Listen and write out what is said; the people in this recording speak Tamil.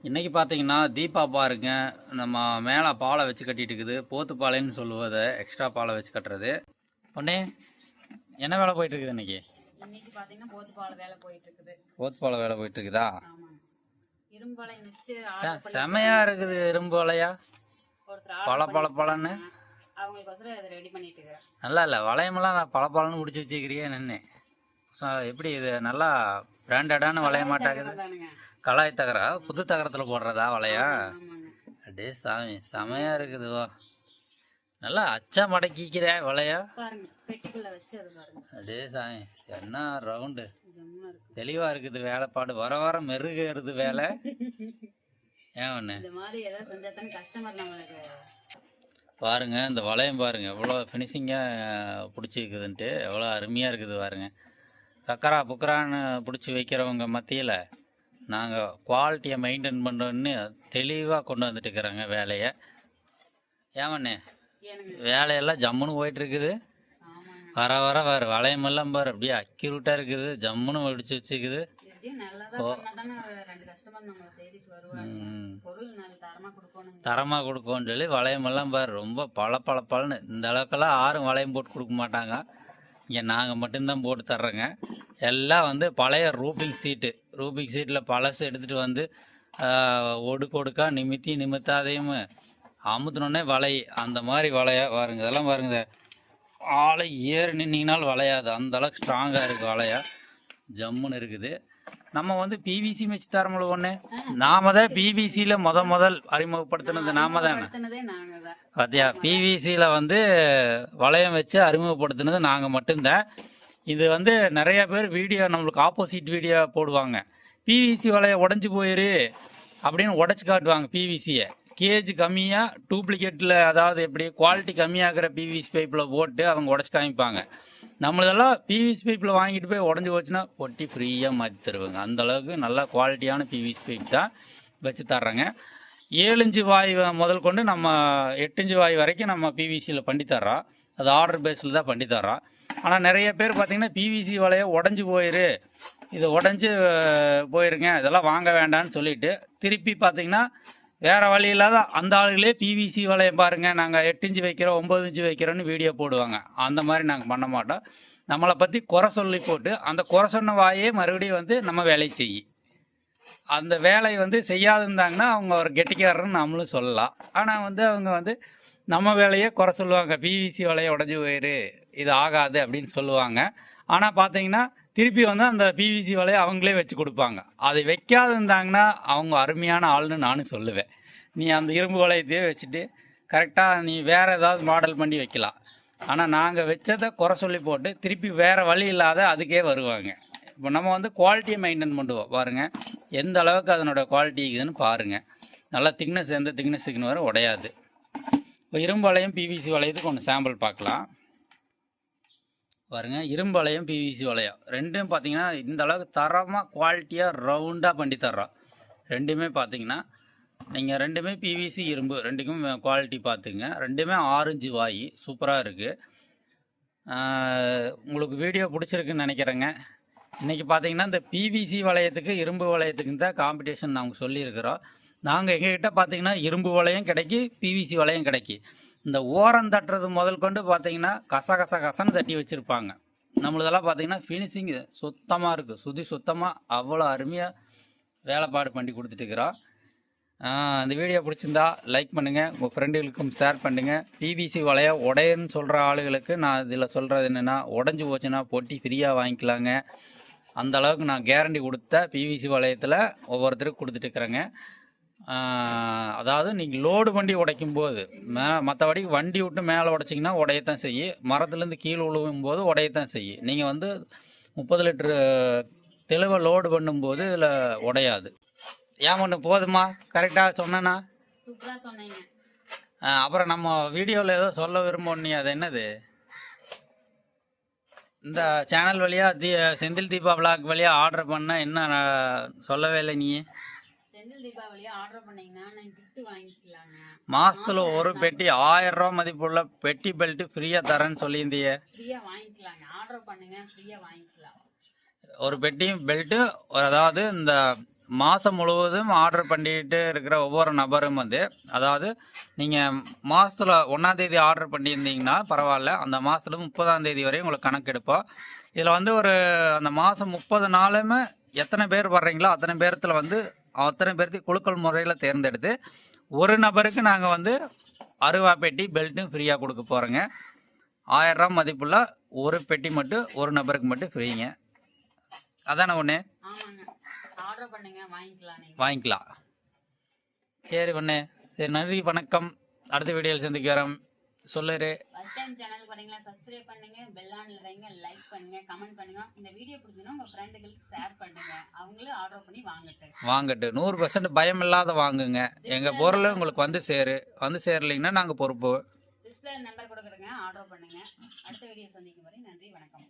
இன்னைக்கு பார்த்தீங்கன்னா தீபா பாருங்க நம்ம மேலே பாலை வச்சு கட்டிட்டு இருக்குது. போத்து பாலைன்னு சொல்லுவது எக்ஸ்ட்ரா பாலை வச்சு கட்டுறது. உடனே என்ன வேலை போயிட்டு இருக்குது இன்னைக்கு? இன்னைக்கு பாத்தீங்கன்னா போத்து பால் வேலை போயிட்டு இருக்குது. போத்து பாலை வேலை போயிட்டு இருக்குதா? ஆமாங்க இரும்பாலை வச்சு செ- செமையா இருக்குது இரும்பு வலையா? பல பல அவங்களுக்கு ரெடி பண்ணிட்டு இருக்கிறேன். நல்லா இல்லை வளையமெல்லாம் நான் பல பலன்னு முடிச்சு வச்சுக்கிறியே நின்று எப்படி இது நல்லா பிராண்டடான வளைய மாட்டாக்குது கலாய் தகரா புது தகரத்தில் போடுறதா வளையா ஆமாங்க. அப்படியே சாமி செமையா இருக்குது வா நல்லா அச்சா மடக்கிக்கிற வளையா பாருங்க பெட்டிக்குள்ள வச்சது பாருங்க. அப்படியே சாமி என்ன ரவுண்டு ஜம்முன்னு இருக்கு. தெளிவா இருக்குது வேலைப்பாடு. வர வர மெருகேறுது வேலை. ஏன் ஒன்று பாருங்க இந்த வளையம் பாருங்க. எவ்வளோ ஃபினிஷிங்காக பிடிச்சிருக்குதுன்ட்டு எவ்வளோ அருமையாக இருக்குது பாருங்க. கக்கரா புக்கரான்னு பிடிச்சி வைக்கிறவங்க மத்தியில் நாங்கள் குவாலிட்டியை மெயின்டைன் பண்ணுறோன்னு தெளிவாக கொண்டு வந்துட்டு இருக்கிறாங்க வேலையை ஏமண்ணே வேலையெல்லாம் ஜம்முன்னு போயிட்டு இருக்குது ஆமாங்க. வர வர வர வளையமெல்லாம் பாரு அப்படியே அக்யூரேட்டாக இருக்குது. ஜம்முன்னு வெடிச்சு வச்சுக்குது. தரமாக கொடுக்கோன்னு சொல்லி வளையமெல்லாம் பாரு ரொம்ப பள பள பளன்னு இந்த அளவுக்கெல்லாம் யாரும் வளையம் போட்டு கொடுக்க மாட்டாங்க. இங்கே நாங்கள் மட்டும்தான் போட்டு தர்றோங்க. எல்லாம் வந்து பழைய ரூபிக் சீட்டு. ரூபிக் சீட்டில் பழசு எடுத்துகிட்டு வந்து ஒடுக்கு ஒடுக்கா நிமித்தி நிமித்தாதையும் அமுத்தினோடனே வலை. அந்த மாதிரி வளைய பாருங்க இதெல்லாம் பாருங்க. ஆளை ஏறி நின்னீங்கனாலும் வளையாது. அந்தளவுக்கு ஸ்ட்ராங்காக இருக்குது வளையா ஜம்முன்னு இருக்குது. நம்ம வந்து பிவிசி வச்சு தரமுல ஒன்று நாம தான் பிவிசியில் முத முதல் அறிமுகப்படுத்தினது நாம தானே? நாங்க பாத்தியா? பிவிசியில் வந்து வளையம் வச்சு அறிமுகப்படுத்தினது நாங்கள் மட்டும்தான். இது வந்து நிறைய பேர் வீடியோ நம்மளுக்கு ஆப்போசிட் வீடியோ போடுவாங்க. பிவிசி வளைய உடஞ்சி போயிரு அப்படின்னு உடச்சி காட்டுவாங்க பிவிசியை கேஜ் கம்மியாக டூப்ளிகேட்டில் அதாவது எப்படி குவாலிட்டி கம்மியாகிற பிவிசி பைப்பில் போட்டு அவங்க உடச்சி காமிப்பாங்க. நம்மளதெல்லாம் பிவிசி பைப்பில் வாங்கிட்டு போய் உடஞ்சி போச்சுன்னா ஒட்டி ஃப்ரீயாக மாற்றி தருவாங்க. அந்த அளவுக்கு நல்ல குவாலிட்டியான பிவிசி பைப் தான் வச்சு தர்றாங்க. ஏழு இன்ச்சு வாய் முதல் கொண்டு நம்ம எட்டு இன்ச்சு வாய் வரைக்கும் நம்ம பிவிசியில் பண்ணி தர்றோம் அது ஆர்டர் பேஸில் தான் பண்ணி தர்றோம் ஆனால் நிறைய பேர் பார்த்தீங்கன்னா பிவிசி வலையை உடஞ்சி போயிரு. இது உடஞ்சி போயிருங்க. இதெல்லாம் வாங்க வேண்டாம்னு சொல்லிட்டு திருப்பி பார்த்தீங்கன்னா வேற வழி இல்லாத அந்த ஆளுகளே பிவிசி வலையம் பாருங்க. நாங்கள் எட்டு இன்ச்சு வைக்கிறோம் ஒம்பது இன்ச்சு வைக்கிறோன்னு வீடியோ போடுவாங்க. அந்த மாதிரி நாங்கள் பண்ண மாட்டோம். நம்மளை பற்றி குறை சொல்லி போட்டு அந்த குறை சொன்ன வாயே மறுபடியும் வந்து நம்ம வேலையை செய்யும் அந்த வேலை வந்து செய்யாதிருந்தாங்கன்னா அவங்க ஒரு கெட்டிக்காரன்னு நம்மளும் சொல்லலாம். ஆனால் வந்து அவங்க வந்து நம்ம வேலையை குறை சொல்லுவாங்க. பிவிசி வலையை உடஞ்சி போயிரு. இது ஆகாது அப்படின்னு சொல்லுவாங்க. ஆனால் பார்த்தீங்கன்னா திருப்பி வந்து அந்த பிவிசி வலையை அவங்களே வச்சு கொடுப்பாங்க. அதை வைக்காது இருந்தாங்கன்னா அவங்க அருமையான ஆள்னு நானும் சொல்லுவேன். நீ அந்த இரும்பு வளையத்தையே வச்சுட்டு கரெக்டாக நீ வேறு ஏதாவது மாடல் பண்ணி வைக்கலாம். ஆனால் நாங்கள் வச்சதை குறை சொல்லி போட்டு திருப்பி வேறு வழி இல்லாத அதுக்கே வருவாங்க. இப்போ நம்ம வந்து குவாலிட்டியை மெயின்டைன் பண்ணுவோம். பாருங்கள் எந்த அளவுக்கு அதனோட குவாலிட்டி இருக்குதுன்னு பாருங்கள் நல்லா திக்னஸ் எந்த திக்னஸுக்குன்னு வர உடையாது. இப்போ இரும்பு வளையம் பிவிசி வளையத்துக்கு ஒன்று சாம்பிள் பார்க்கலாம். பாருங்க இரும்பு வளையம் பிவிசி வளையம் ரெண்டும் பார்த்தீங்கன்னா இந்த அளவுக்கு தரமாக குவாலிட்டியாக ரவுண்டாக பண்ணி தர்றோம் ரெண்டுமே பார்த்தீங்கன்னா நீங்கள் ரெண்டுமே பிவிசி இரும்பு ரெண்டுக்கும் குவாலிட்டி பார்த்துங்க ரெண்டுமே ஆரஞ்சு வாய் சூப்பராக இருக்குது உங்களுக்கு வீடியோ பிடிச்சிருக்குன்னு நினைக்கிறேங்க. இன்றைக்கி பார்த்தீங்கன்னா இந்த பிவிசி வளையத்துக்கு இரும்பு வளையத்துக்கு தான் காம்படிஷன் நாங்கள் சொல்லியிருக்கிறோம். நாங்கள் எங்ககிட்ட பார்த்தீங்கன்னா இரும்பு வளையம் கிடைக்கி பிவிசி வளையம் கிடைக்கி. இந்த ஓரம் தட்டுறது முதல் கொண்டு பார்த்தீங்கன்னா கச கச கசன்னு தட்டி வச்சுருப்பாங்க. நம்மளதெல்லாம் பார்த்தீங்கன்னா ஃபினிஷிங் சுத்தமாக இருக்குது சுதி சுத்தமாக அவ்வளோ அருமையாக வேலைப்பாடு பண்ணி கொடுத்துட்டுருக்குறோம் இந்த வீடியோ பிடிச்சிருந்தா லைக் பண்ணுங்கள் உங்கள் ஃப்ரெண்டுகளுக்கும் ஷேர் பண்ணுங்கள் பிவிசி வளைய உடையன்னு சொல்கிற ஆளுகளுக்கு நான் இதில் சொல்கிறது என்னென்னா உடஞ்சி போச்சுன்னா பொட்டி ஃப்ரீயாக வாங்கிக்கலாங்க. அந்த அளவுக்கு நான் கேரண்டி கொடுத்த பிவிசி வளையத்தில் ஒவ்வொருத்தருக்கும் கொடுத்துட்டுருக்குறேங்க அதாவது நீங்கள் லோடு வண்டி உடைக்கும் போது மே மற்றபடி வண்டி விட்டு மேலே உடைச்சிங்கன்னா உடையத்தான் செய்யும் மரத்துலேருந்து கீழே விழுவும் போது உடையத்தான் செய்யும் நீங்கள் வந்து முப்பது லிட்டரு தெளிவை லோடு பண்ணும்போது இதில் உடையாது. ஏன் ஒன்று போதுமா? கரெக்டாக ஆ, அப்புறம் நம்ம வீடியோவில் ஏதோ சொல்ல விரும்பும் நீ அது என்னது? இந்த சேனல் வழியா தி செந்தில் தீபா விளாக் வழியா ஆர்டர் பண்ண என்ன சொல்லவே இல்லை நீ? செந்தில் தீபாவளியா ஆர்டர் பண்ணீங்கன்னா நான் கிஃப்ட் வாங்கிக்கலாங்க. மாசத்துல ஒரு பெட்டி ஆயிரம் ரூபா மதிப்புள்ள பெட்டி பெல்ட் ஃப்ரீயா தரேன்னு சொல்லியிருந்தியே. ஃப்ரீயா வாங்கிக்கலாங்க. ஆர்டர் பண்ணுங்க ஃப்ரீயா வாங்கிக்கலாம். ஒரு பெட்டியும் பெல்ட்டு அதாவது இந்த மாதம் முழுவதும் ஆர்டர் பண்ணிட்டு இருக்கிற ஒவ்வொரு நபரும் வந்து அதாவது நீங்கள் மாதத்தில் ஒன்றாந்தேதி ஆர்டர் பண்ணியிருந்தீங்கன்னா பரவாயில்ல அந்த மாதத்துல முப்பதாம் தேதி வரையும் உங்களுக்கு கணக்கு எடுப்போம். இதில் வந்து ஒரு அந்த மாதம் முப்பது நாளுமே எத்தனை பேர் வர்றீங்களோ அத்தனை பேர்த்தில் வந்து அத்தனை பேர்த்தையும் குழுக்கள் முறையில் தேர்ந்தெடுத்து ஒரு நபருக்கு நாங்கள் வந்து அருவா பெட்டி பெல்ட்டும் ஃப்ரீயாக கொடுக்க போகிறோங்க ஆயிரம் ரூபாய் மதிப்புள்ள ஒரு பெட்டி மட்டும் ஒரு நபருக்கு மட்டும் ஃப்ரீங்க அதானே ஒன்று வாங்கிக்கலாம் சரி ஒண்ணு. சரி நன்றி வணக்கம். அடுத்த வீடியோவில் சந்திக்கிறோம் சொல்லுரு ஃபர்ஸ்ட் டைம் சேனல் பாத்தீங்களா சப்ஸ்கிரைப் பண்ணுங்க பெல் ஆன்ல வைங்க லைக் பண்ணுங்க கமெண்ட் பண்ணுங்க. இந்த வீடியோ பிடிச்சினா உங்க ஃப்ரெண்டுகளுக்கு ஷேர் பண்ணுங்க. அவங்களும் ஆர்டர் பண்ணி வாங்கட்டும் வாங்கட்டு. நூறு பர்சன்ட் பயம் இல்லாத வாங்குங்க எங்கள் பொருள் உங்களுக்கு வந்து சேரு. வந்து சேரலைங்கன்னா நாங்கள் பொறுப்பு. டிஸ்பிளே நம்பர் கொடுக்குறேங்க. ஆர்டர் பண்ணுங்க. அடுத்த வீடியோ சந்திக்கும் வரை நன்றி வணக்கம்.